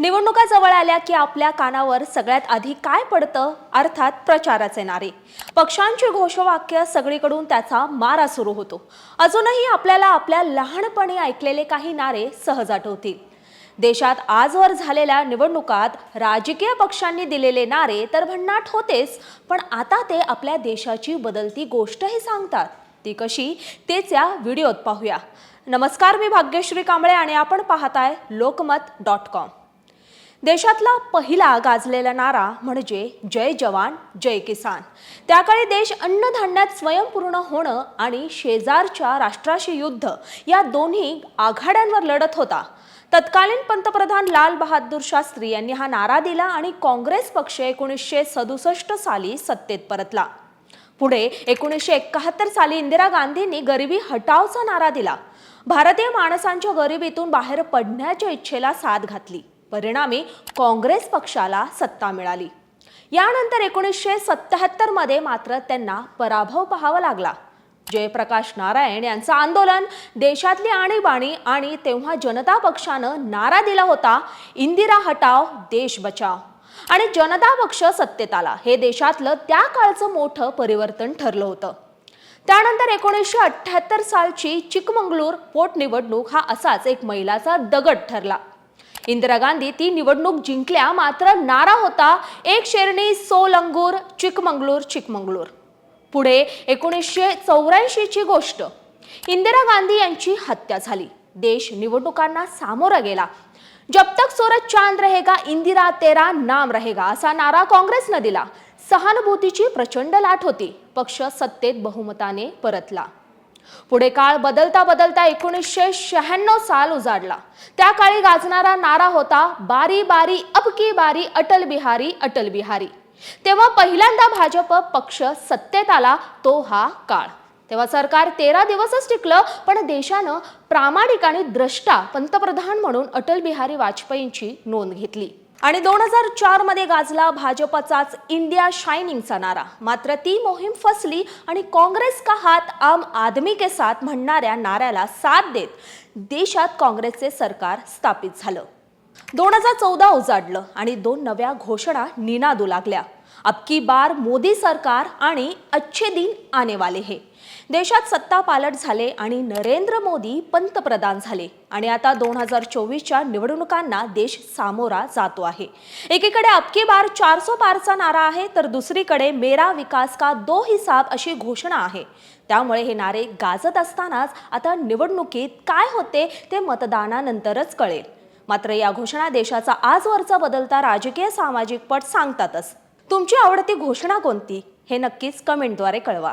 निवडणुका जवळ आल्या की आपल्या कानावर सगळ्यात आधी काय पडतं? अर्थात प्रचाराचे नारे. पक्षांची घोषवाक्य सगळीकडून त्याचा मारा सुरू होतो. अजूनही आपल्याला आपल्या लहानपणी ऐकलेले काही नारे सहज आठवतील. देशात आजवर झालेल्या निवडणुकात राजकीय पक्षांनी दिलेले नारे तर भन्नाट होतेच पण आता ते आपल्या देशाची बदलती गोष्टही सांगतात. ती कशी? तेच या व्हिडिओत पाहूया. नमस्कार मी भाग्यश्री कांबळे आणि आपण पाहताय लोकमत डॉट कॉम. देशातला पहिला गाजलेला नारा म्हणजे जय जवान जय किसान. त्याकाळी देश अन्नधान्यात स्वयंपूर्ण होणं आणि शेजारच्या राष्ट्राशी युद्ध या दोन्ही आघाड्यांवर लढत होता. तत्कालीन पंतप्रधान लाल बहादूर शास्त्री यांनी हा नारा दिला आणि काँग्रेस पक्ष एकोणीसशे सदुसष्ट साली सत्तेत परतला. पुढे एकोणीसशे एकाहत्तर साली इंदिरा गांधींनी गरिबी हटावचा नारा दिला. भारतीय माणसांच्या गरिबीतून बाहेर पडण्याच्या इच्छेला साथ घातली. परिणामी काँग्रेस पक्षाला सत्ता मिळाली. यानंतर एकोणीसशे सत्त्याहत्तरमध्ये मात्र त्यांना पराभव पाहावा लागला. जयप्रकाश नारायण यांचं आंदोलन देशातली आणीबाणी आणि तेव्हा जनता पक्षानं नारा दिला होता इंदिरा हटाव देश बचाव. आणि जनता पक्ष सत्तेत आला. हे देशातलं त्या काळचं मोठं परिवर्तन ठरलं होतं. त्यानंतर एकोणीसशे अठ्ठ्याहत्तर सालची चिकमंगळूर पोटनिवडणूक हा असाच एक मैलाचा दगड ठरला. इंदिरा गांधी ती निवडणूक जिंकल्या मात्र नारा होता एक शेरणी सोलंगूर चिकमंगळूर चिकमंगळूर पुढे एकोणीसशे चौऱ्याऐंशीची गोष्ट. इंदिरा गांधी यांची हत्या झाली. देश निवडणुकांना सामोरा गेला. जब तक सूरज चांद रहेगा इंदिरा तेरा नाम रहेगा असा नारा काँग्रेसनं दिला. सहानुभूतीची प्रचंड लाट होती. पक्ष सत्तेत बहुमताने परतला. पुढे काळ बदलता बदलता एकोणीसशे शहाण्णव साल उजाडला. त्या काळी गाजणारा नारा होता बारी बारी अब की बारी अटल बिहारी अटल बिहारी. तेव्हा पहिल्यांदा भाजप पक्ष सत्तेत आला तो हा काळ. तेव्हा सरकार तेरा दिवसच टिकलं पण देशानं प्रामाणिक आणि द्रष्टा पंतप्रधान म्हणून अटल बिहारी वाजपेयींची नोंद घेतली. आणि दोन हजार चारमध्ये गाजला भाजपचाच इंडिया शायनिंगचा नारा. मात्र ती मोहीम फसली आणि काँग्रेस का हात आम आदमी के साथ म्हणणाऱ्या नाऱ्याला साथ देत देशात काँग्रेसचे सरकार स्थापित झालं. दोन हजार चौदा उजाडलं आणि दोन नव्या घोषणा निनादू लागल्या. अबकी बार मोदी सरकार आणि अच्छे दिन आने वाले हे. देशात सत्ता पालट झाले आणि नरेंद्र मोदी पंतप्रधान झाले. आणि आता दोन हजार चोवीसच्या निवडणुकांना देश सामोरा जातो आहे. एकीकडे अबकी बार चारसो पारचा नारा आहे तर दुसरीकडे मेरा विकास का दो हिसाब अशी घोषणा आहे. त्यामुळे हे नारे गाजत असतानाच आता निवडणुकीत काय होते ते मतदानानंतरच कळेल. मात्र या घोषणा देशाचा आजवरचा बदलता राजकीय सामाजिक पट सांगतातच. तुमची आवडती घोषणा कोणती? हे नक्कीच कमेंटद्वारे कळवा.